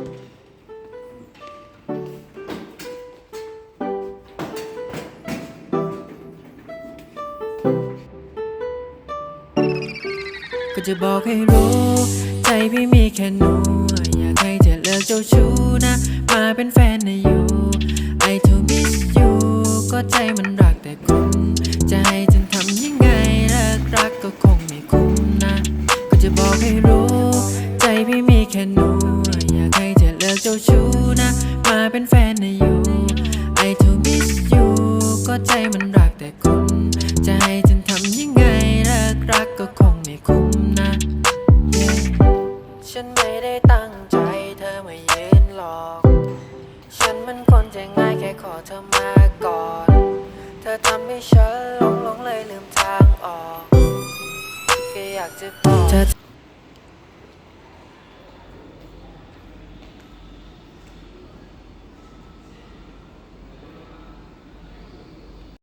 ก็จะบอกให้รู้ ใจพี่มีแค่หนู อยากให้เธอเลิกเจ้าชู้นะ มาเป็นแฟนนะอยู่ I to miss you ก็ใจมันรักแต่คุณ จะให้ฉันทำยังไงเลิกรักก็คงไม่คุ้มนะ ก็จะบอกให้รู้ ใจพี่มีแค่หนู อยาก เจ้าชู้นะ มาเป็นแฟนนะอยู่ I to miss you ก็ใจมันรักแต่คุณจะให้ฉันทำยังไงเลิกรักก็คงไม่คุ้มนะ Yeah ฉันไม่ได้ตั้งใจเธอมายืนหลอก ฉันมันคนใจง่ายแค่ขอเธอมาก่อน เธอทำให้ฉันหลงหลงเลยลืมทางออกแค่อยากจะบอกเธอ